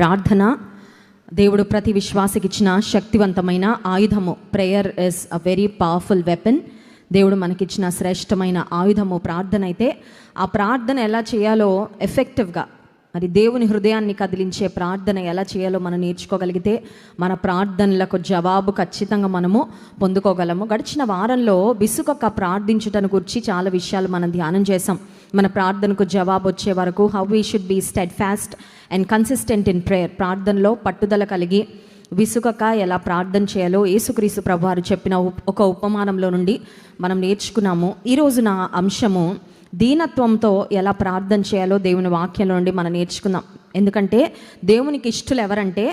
ప్రార్థన. దేవుడు ప్రతి విశ్వాసకి ఇచ్చిన శక్తివంతమైన ఆయుధము. Prayer is a very powerful weapon దేవుడు మనకిచ్చిన శ్రేష్టమైన ఆయుధము ప్రార్థన అయితే ఆ ప్రార్థన ఎలా చేయాలో ఎఫెక్టివ్గా మరి దేవుని హృదయాన్ని కదిలించే ప్రార్థన ఎలా చేయాలో మనం నేర్చుకోగలిగితే మన ప్రార్థనలకు జవాబు ఖచ్చితంగా మనము పొందుకోగలము. గడిచిన వారంలో బిసుకొక్క ప్రార్థించుటను గురించి చాలా విషయాలు మనం ధ్యానం చేసాం మన ప్రార్థనకు జవాబు వచ్చే వరకు how we should be steadfast and consistent in prayer ప్రార్థనలో పట్టుదల కలిగి విసుగక ఎలా ప్రార్థన చేయాలో యేసుక్రీసు ప్రభువారు చెప్పిన ఒక ఉపమానంలో నుండి మనం నేర్చుకున్నాము. ఈరోజు నా అంశము దీనత్వంతో ఎలా ప్రార్థన చేయాలో దేవుని వాక్యంలో నుండి మనం నేర్చుకుందాం. ఎందుకంటే దేవునికి ఇష్టలు ఎవరంటే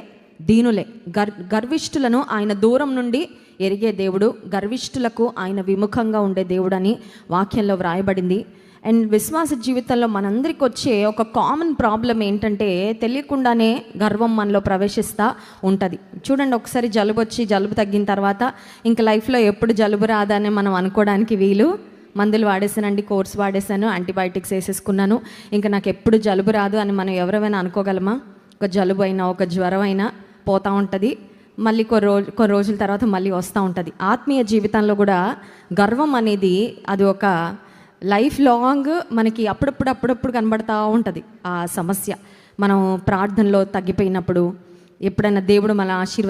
దీనులే. గర్ గర్విష్ఠులను ఆయన దూరం నుండి ఎరిగే దేవుడు గర్విష్ఠులకు ఆయన విముఖంగా ఉండే దేవుడని వాక్యంలో వ్రాయబడింది. అండ్ విశ్వాస జీవితంలో మనందరికి వచ్చే ఒక కామన్ ప్రాబ్లం ఏంటంటే తెలియకుండానే గర్వం మనలో ప్రవేశిస్తూ ఉంటుంది. చూడండి ఒకసారి జలుబు వచ్చి జలుబు తగ్గిన తర్వాత ఇంకా లైఫ్లో ఎప్పుడు జలుబు రాదనే మనం అనుకోవడానికి వీలు. మందులు వాడేసానండి కోర్స్ వాడేసాను యాంటీబయాటిక్స్ వేసేసుకున్నాను. ఇంకా నాకు ఎప్పుడు జలుబు రాదు అని మనం ఎవరైనా అనుకోగలమా? ఒక జలుబు అయినా ఒక జ్వరం అయినా పోతూ ఉంటుంది. మళ్ళీ కొన్ని రోజు కొన్ని రోజుల తర్వాత మళ్ళీ వస్తూ ఉంటుంది. ఆత్మీయ జీవితంలో కూడా గర్వం అనేది అది ఒక లైఫ్ లాంగ్ మనకి అప్పుడప్పుడు అప్పుడప్పుడు కనబడతా ఉంటుంది ఆ సమస్య. మనం ప్రార్థనలో తగ్గిపోయినప్పుడు ఎప్పుడైనా దేవుడు మన ఆశీర్వ